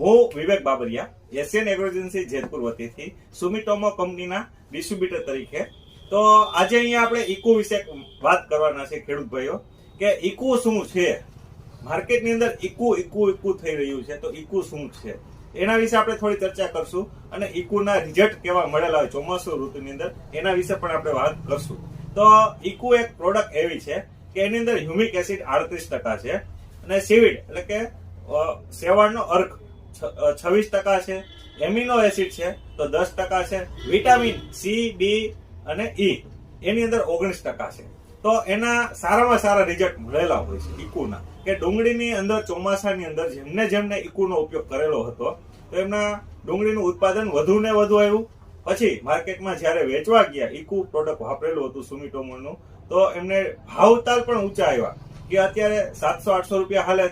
હું Vivek Babariya, Asian Agro Agency Jetpur વતીથી, Sumitomo કંપનીના distributor તરીકે. તો આજે અહીંયા આપણે ઇકો વિશે વાત કરવાના છે ખેડૂત ભાઈઓ કે ઇકો શું છે? માર્કેટની અંદર ઇકુ ઇકુ ઇકુ થઈ રહ્યું છે, તો ઇકુ શું છે? એના વિશે આપણે થોડી ચર્ચા કરશું અને ઇકુના રિઝલ્ટ કેવા મળેલા હોય ચોમાસુ ઋતુની અંદર, એના વિશે પણ આપણે વાત કરશું. તો ઇકુ એક પ્રોડક્ટ એવી છે કે એની અંદર હ્યુમિક એસિડ આડત્રીસ ટકા છે અને સીવીડ એટલે કે સેવાળનો અર્ક છવ્વીસ ટકા છે, એમિનો એસિડ છે, તો દસ ટકા છે, વિટામિન સી ડી અને ઈ એની અંદર ઓગણીસ ટકા છે. તો એના સારામાં સારા રિઝલ્ટ મળેલા હોય છે ઇકુના કે ડુંગળીની અંદર, ચોમાસાની અંદર જેમને જેમને ઇકુનો ઉપયોગ કરેલો હતો, તો એમના ડુંગળીનું ઉત્પાદન વધુ ને વધુ આવ્યું. પછી માર્કેટમાં જ્યારે વેચવા ગયા ઇકુ પ્રોડક્ટ વાપરેલું હતું સુમિટોમોનનું તો એમને ભાવતાલ પણ ઊંચા આવ્યા, કે અત્યારે સાતસો આઠસો રૂપિયા હાલે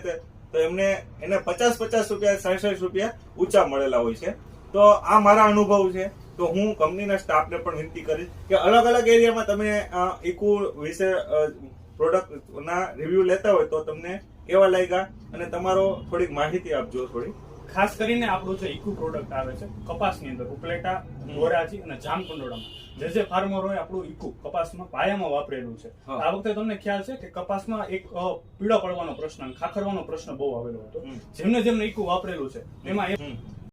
તો એમને એને પચાસ પચાસ રૂપિયા, સાઠ સાઠ રૂપિયા ઊંચા મળેલા હોય છે. તો આ મારા અનુભવ છે. તો હું કંપનીના સ્ટાફને પણ વિનંતી કરીશ કે અલગ અલગ એરિયામાં તમે ઇકુ વિશે પ્રોડક્ટના રિવ્યુ લેતા હોય તો તમને કેવા લાગ્યા અને તમારો થોડીક માહિતી આપજો થોડી. ખાસ કરીને આપણું જે ઇકુ પ્રોડક્ટ આવે છે કપાસની અંદર ઉપલેટા ગોરાજી અને જામકંડોળામાં. જે જે ફાર્મરોએ આપણું ઇકુ કપાસમાં પાયામાં વાપરેલું છે. આ વખતે તમને ખ્યાલ છે કે કપાસમાં એક પીળો પડવાનો પ્રશ્ન ખાખરવાનો પ્રશ્ન બહુ આવેલો હતો. જેમને જેમને ઇકુ વાપરેલું છે હમ.